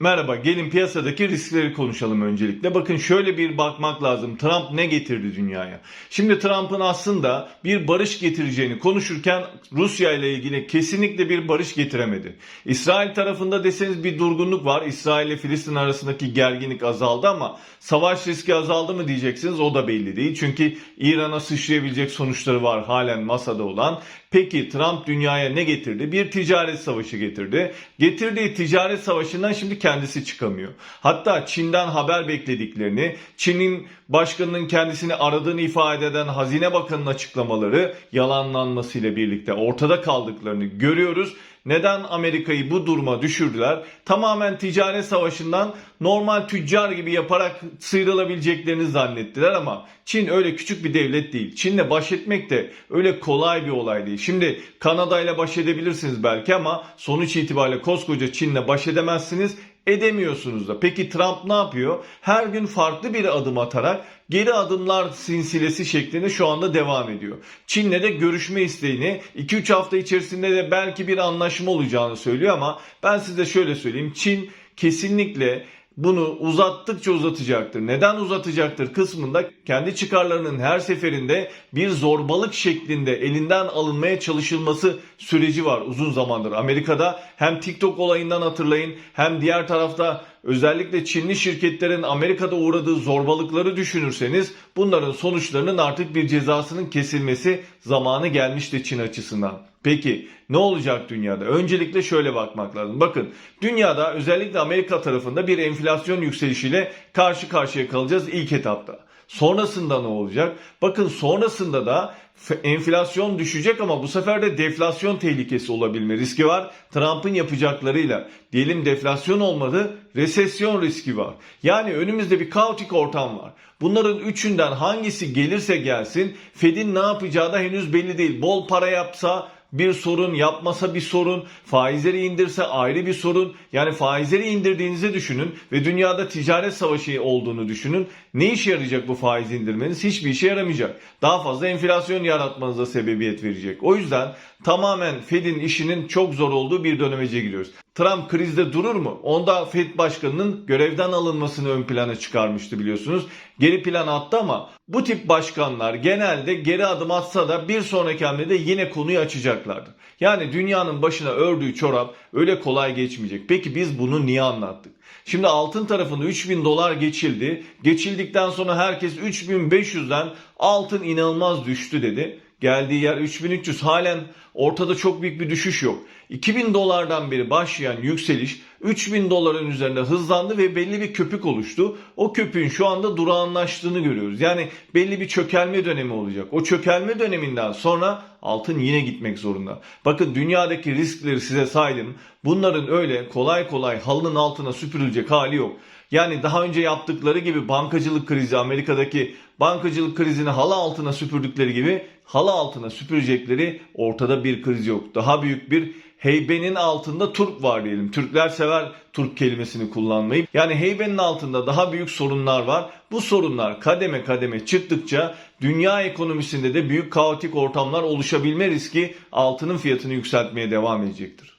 Merhaba, gelin piyasadaki riskleri konuşalım öncelikle. Bakın şöyle bir bakmak lazım. Trump ne getirdi dünyaya? Şimdi Trump'ın aslında bir barış getireceğini konuşurken Rusya ile ilgili kesinlikle bir barış getiremedi. İsrail tarafında deseniz bir durgunluk var. İsrail ile Filistin arasındaki gerginlik azaldı ama savaş riski azaldı mı diyeceksiniz o da belli değil. Çünkü İran'a sıçrayabilecek sonuçları var halen masada olan. Peki Trump dünyaya ne getirdi? Bir ticaret savaşı getirdi. Getirdiği ticaret savaşından şimdi kendisi çıkamıyor. Hatta Çin'den haber beklediklerini, Çin'in başkanının kendisini aradığını ifade eden Hazine Bakanı'nın açıklamaları yalanlanmasıyla birlikte ortada kaldıklarını görüyoruz. Neden Amerika'yı bu duruma düşürdüler? Tamamen ticaret savaşından normal tüccar gibi yaparak sıyrılabileceklerini zannettiler ama Çin öyle küçük bir devlet değil. Çin'le baş etmek de öyle kolay bir olay değil. Şimdi Kanada ile baş edebilirsiniz belki ama sonuç itibariyle koskoca Çin'le baş edemezsiniz edemiyorsunuz da. Peki Trump ne yapıyor? Her gün farklı bir adım atarak geri adımlar sinsilesi şeklinde şu anda devam ediyor. Çin'le de görüşme isteğini 2-3 hafta içerisinde de belki bir anlaşma olacağını söylüyor ama ben size şöyle söyleyeyim. Çin kesinlikle bunu uzattıkça uzatacaktır. Neden uzatacaktır kısmında kendi çıkarlarının her seferinde bir zorbalık şeklinde elinden alınmaya çalışılması süreci var uzun zamandır. Amerika'da hem TikTok olayından hatırlayın hem diğer tarafta özellikle Çinli şirketlerin Amerika'da uğradığı zorbalıkları düşünürseniz bunların sonuçlarının artık bir cezasının kesilmesi zamanı gelmişti Çin açısından. Peki ne olacak dünyada? Öncelikle şöyle bakmak lazım. Bakın dünyada özellikle Amerika tarafında bir enflasyon yükselişiyle karşı karşıya kalacağız ilk etapta. Sonrasında ne olacak? Bakın sonrasında da enflasyon düşecek ama bu sefer de deflasyon tehlikesi olabilme riski var. Trump'ın yapacaklarıyla diyelim deflasyon olmadı, resesyon riski var. Yani önümüzde bir kaotik ortam var. Bunların üçünden hangisi gelirse gelsin Fed'in ne yapacağı da henüz belli değil. Bol para yapsa bir sorun, yapmasa bir sorun, faizleri indirse ayrı bir sorun. Yani faizleri indirdiğinizi düşünün ve dünyada ticaret savaşı olduğunu düşünün. Ne işe yarayacak bu faiz indirmeniz? Hiçbir işe yaramayacak. Daha fazla enflasyon yaratmanıza sebebiyet verecek. O yüzden tamamen Fed'in işinin çok zor olduğu bir dönemece giriyoruz. Trump krizde durur mu? Onda Fed başkanının görevden alınmasını ön plana çıkarmıştı biliyorsunuz. Geri plan attı ama bu tip başkanlar genelde geri adım atsa da bir sonraki hamlede yine konuyu açacaklardır. Yani dünyanın başına ördüğü çorap öyle kolay geçmeyecek. Peki biz bunu niye anlattık? Şimdi altın tarafında 3000 dolar geçildi. Geçildikten sonra herkes 3500'den altın inanılmaz düştü dedi. Geldiği yer 3300 halen ortada çok büyük bir düşüş yok. 2000 dolardan beri başlayan yükseliş 3000 doların üzerinde hızlandı ve belli bir köpük oluştu. O köpüğün şu anda durağanlaştığını görüyoruz. Yani belli bir çökelme dönemi olacak. O çökelme döneminden sonra altın yine gitmek zorunda. Bakın dünyadaki riskleri size saydım. Bunların öyle kolay kolay halının altına süpürülecek hali yok. Yani daha önce yaptıkları gibi bankacılık krizi Amerika'daki bankacılık krizini halı altına süpürdükleri gibi halı altına süpürecekleri ortada bir kriz yok. Daha büyük bir heybenin altında Türk var diyelim. Türkler sever Türk kelimesini kullanmayı. Yani heybenin altında daha büyük sorunlar var. Bu sorunlar kademe kademe çıktıkça dünya ekonomisinde de büyük kaotik ortamlar oluşabilme riski altının fiyatını yükseltmeye devam edecektir.